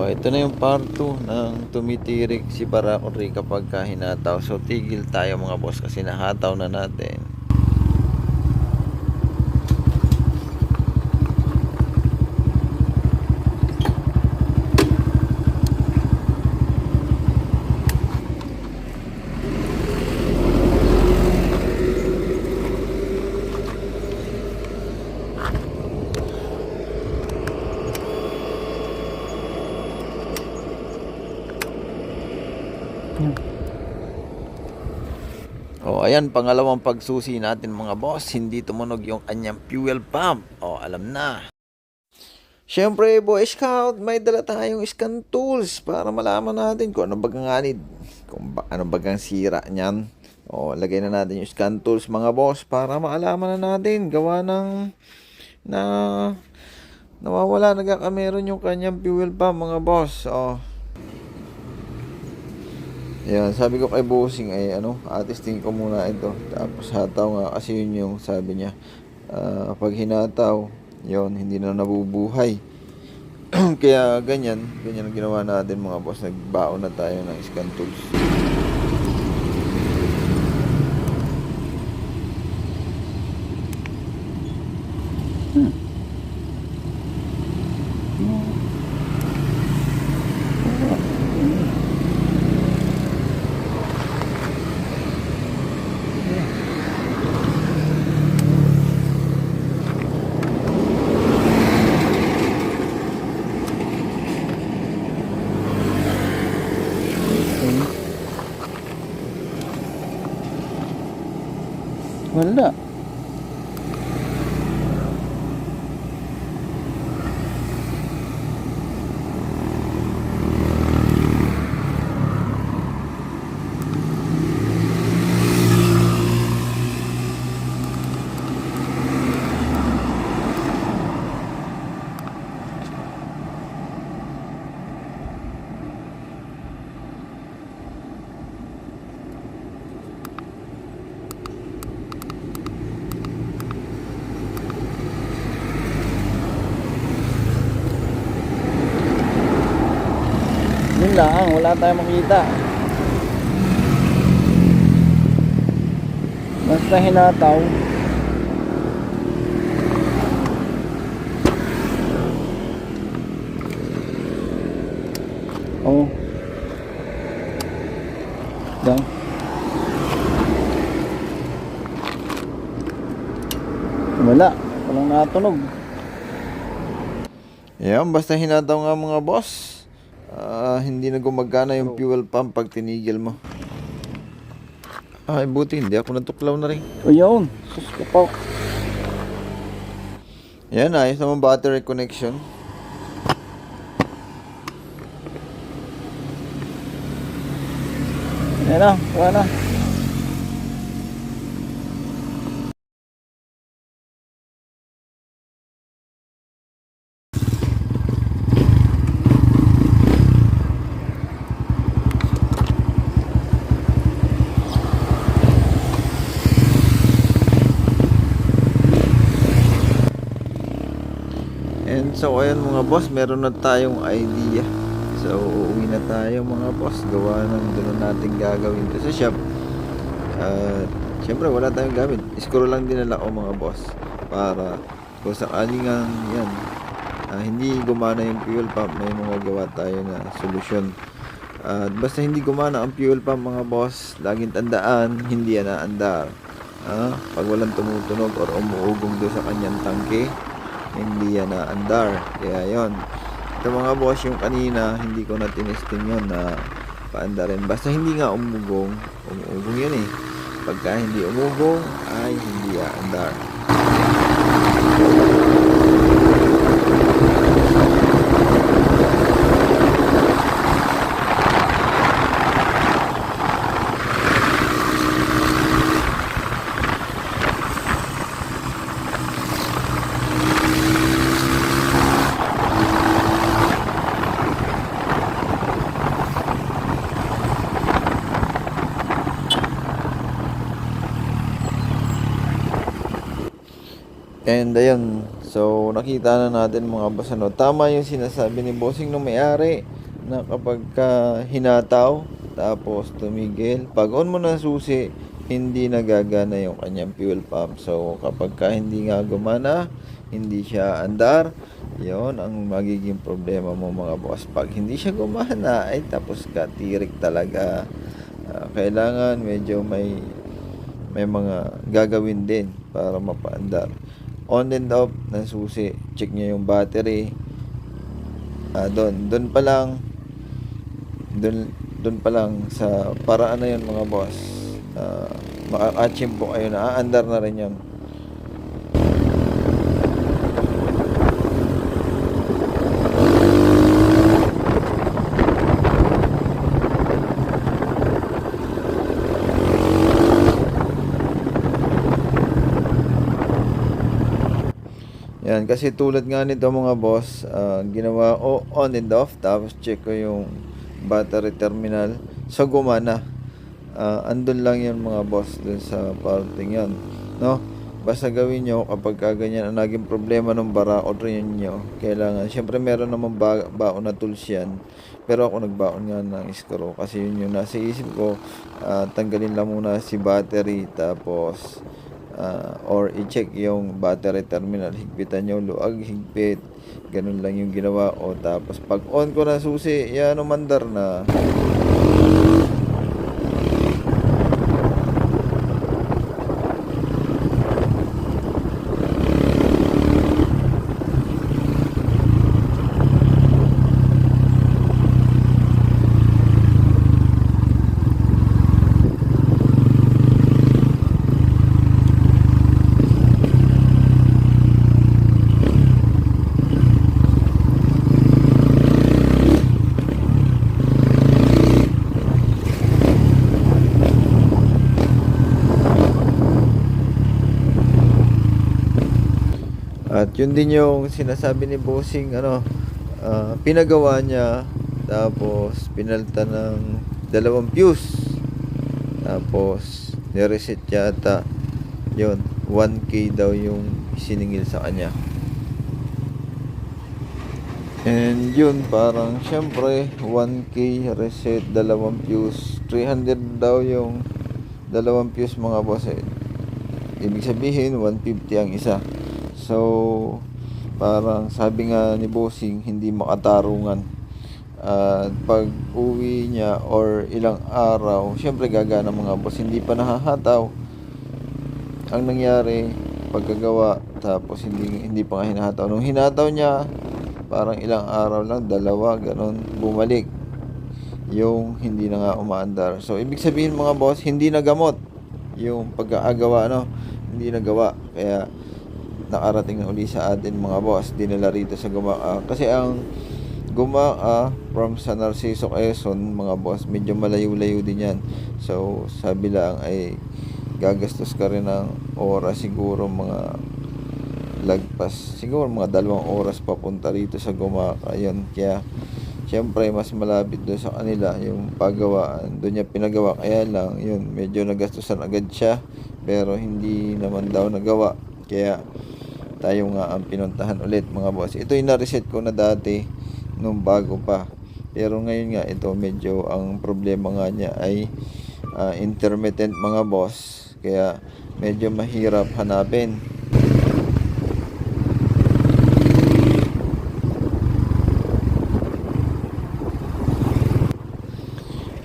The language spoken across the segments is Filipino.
Oh, ito na yung part 2 ng tumitirik si Barakori kapag ka hinataw. So, tigil tayo mga boss kasi nahataw na natin. Oh, ayan, pangalawang pagsusi natin mga boss. Hindi tumunog yung kanyang fuel pump. Oh, alam na. Siyempre, Boy Scout, may dala tayong scan tools para malaman natin kung ano bagang anid, kung ba, ano bagang sira niyan. O, lagay na natin yung scan tools mga boss para maalaman na natin gawa ng na nawawala nagkakameron yung kanyang fuel pump mga boss. Oh, yan, sabi ko kay Bossing ay ano, atisting ko muna ito. Tapos hataw nga kasi yun yung sabi niya. ah, pag hinataw, yon hindi na nabubuhay. Kaya ganyan, ganyan ang ginawa natin mga boss. Nagbaon na tayo ng scan tools. Wala. Yun lang, wala tayong makita. Basta hinataw. Oh. Dang. Wala. Walang natunog. Yan, basta hinataw nga mga boss. Hindi na gumagana yung fuel pump pag tinigil mo. Ay, buti hindi ako natuklaw na rin. O yun. Sus ka pa. Yan, ayos naman battery connection. Yan na. Wala na. And so, ayan mga boss, meron na tayong idea. So, uuwi na tayo mga boss. Gawa ng doon natin gagawin to sa shop. At, syempre, wala tayong gamit. Screw lang dinala ko mga boss. Para, kung sakaling yan, ah, hindi gumana yung fuel pump, may mga gawa tayo na solusyon. At basta hindi gumana ang fuel pump mga boss, laging tandaan, hindi yan naandar. Ah, pag walang tumutunog or umuugong doon sa kanyang tangke, hindi yan naandar. Kaya yon. Ito mga boss, yung kanina, hindi ko na tinesting yun na paandarin. Basta hindi nga umugong, umuugong yun eh. Pagka hindi umugong, ay hindi aandar. And ayun, So, nakita na natin mga boss, ano, tama yung sinasabi ni bossing nung may-ari na kapag ka hinataw, tapos tumigil, pag on mo ng susi, hindi nagagana yung kanyang fuel pump. So, kapag ka hindi nga gumana, hindi siya andar, yon ang magiging problema mo mga boss. Pag hindi siya gumana, ay tapos ka, tirik talaga. Ah, kailangan medyo may may mga gagawin din para mapaandar. On and off ng susi, check niya yung battery. Ah, doon, doon pa lang doon doon pa lang sa paraan na yun mga boss. Uh, makaka-achieve po kayo na aandar na rin yun. Yan, kasi tulad nga nito mga boss, ah, ginawa o on and off, tapos check ko yung battery terminal. So, gumana. Ah, andun lang yun mga boss, dun sa parting yun. No? Basta gawin nyo kapag ka ganyan ang naging problema ng bara o rin nyo, kailangan, syempre meron naman ba baon na tools yan. Pero ako nagbaon nga ng screw kasi yun yung nasa isip ko, ah, tanggalin lang muna si battery tapos ah, or i-check yung battery terminal higpitan nyo luag higpit ganun lang yung ginawa. O tapos pag on ko na susi yan umandar na At yun din yung sinasabi ni Bossing, ano, ah, pinagawa niya, tapos pinalta ng dalawang fuse. Tapos, nireset yata, yun, 1K daw yung siningil sa kanya. And yun, parang syempre, 1K reset, dalawang fuse, 300 daw yung dalawang fuse mga boss. Eh. Ibig sabihin, 150 ang isa. So, parang sabi nga ni Bossing, hindi makatarungan. At pag uwi niya or ilang araw, syempre gagana mga boss, hindi pa nahahataw. Ang nangyari, pagkagawa, tapos hindi, hindi pa nga hinahataw. Nung hinataw niya, parang ilang araw lang, dalawa, ganun, bumalik. Yung hindi na nga umaandar. So, ibig sabihin mga boss, hindi nagamot yung pag-aagawa, no? Hindi nagawa. Kaya, nakarating na uli sa atin mga boss dinala rito sa Gumaa kasi ang Gumaa from San Narciso Quezon mga boss medyo malayo-layo din yan so sabi lang ay gagastos ka rin ng oras siguro mga lagpas siguro mga dalawang oras papunta rito sa Gumaa yun kaya Siyempre, mas malapit doon sa kanila yung paggawaan. Doon niya pinagawa. Kaya lang, yun, medyo nagastusan agad siya. Pero hindi naman daw nagawa. Kaya, tayo nga ang pinuntahan ulit mga boss. Ito yung na-reset ko na dati nung bago pa. Pero ngayon nga ito medyo ang problema nga niya ay ah, intermittent mga boss. Kaya medyo mahirap hanapin.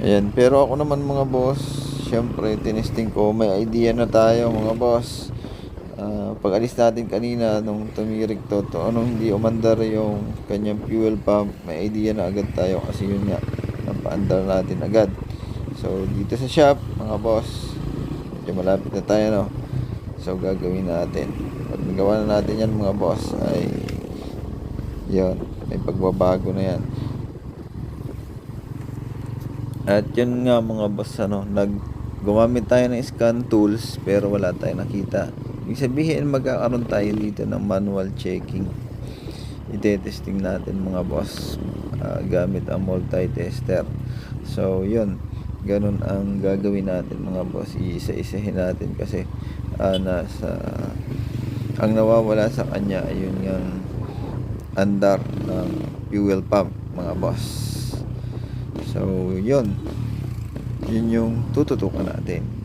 Ayan, pero ako naman mga boss, syempre tinesting ko, may idea na tayo mga boss. Ah, pag alis natin kanina nung tumirik to, to anong hindi umandar yung kanyang fuel pump, may idea na agad tayo kasi yun nga, napaandar natin agad. So, dito sa shop, mga boss, medyo malapit na tayo, no? So, gagawin natin. Pag nagawa na natin yan, mga boss, ay, yun, may pagbabago na yan. At yun nga mga boss, ano, nag, gumamit tayo ng scan tools, pero wala tayong nakita. Ibig sabihin, magkakaroon tayo dito ng manual checking. Ite-testing natin mga boss ah, gamit ang multi-tester. So, yun. Ganun ang gagawin natin mga boss. Iisa-isahin natin kasi ah, nasa ang nawawala sa kanya ay yun yung andar ng fuel pump mga boss so yun yun yung tututukan natin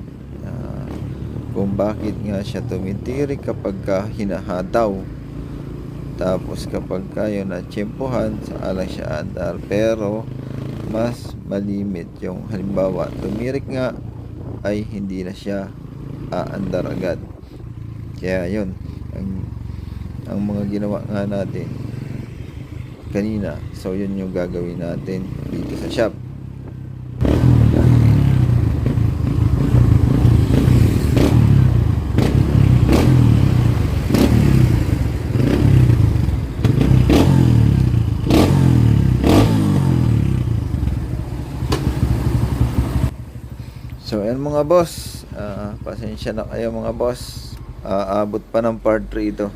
kung bakit nga siya tumitirik kapag ka hinahataw tapos kapag kayo na tiyempohan sa alang siya andar. Pero mas malimit yung halimbawa tumirik nga ay hindi na siya aandar agad. Kaya yun ang, ang mga ginawa nga natin kanina. So yun yung gagawin natin dito sa shop So, ayan mga boss. Ah, pasensya na kayo mga boss. Aabot pa ng part 3 ito.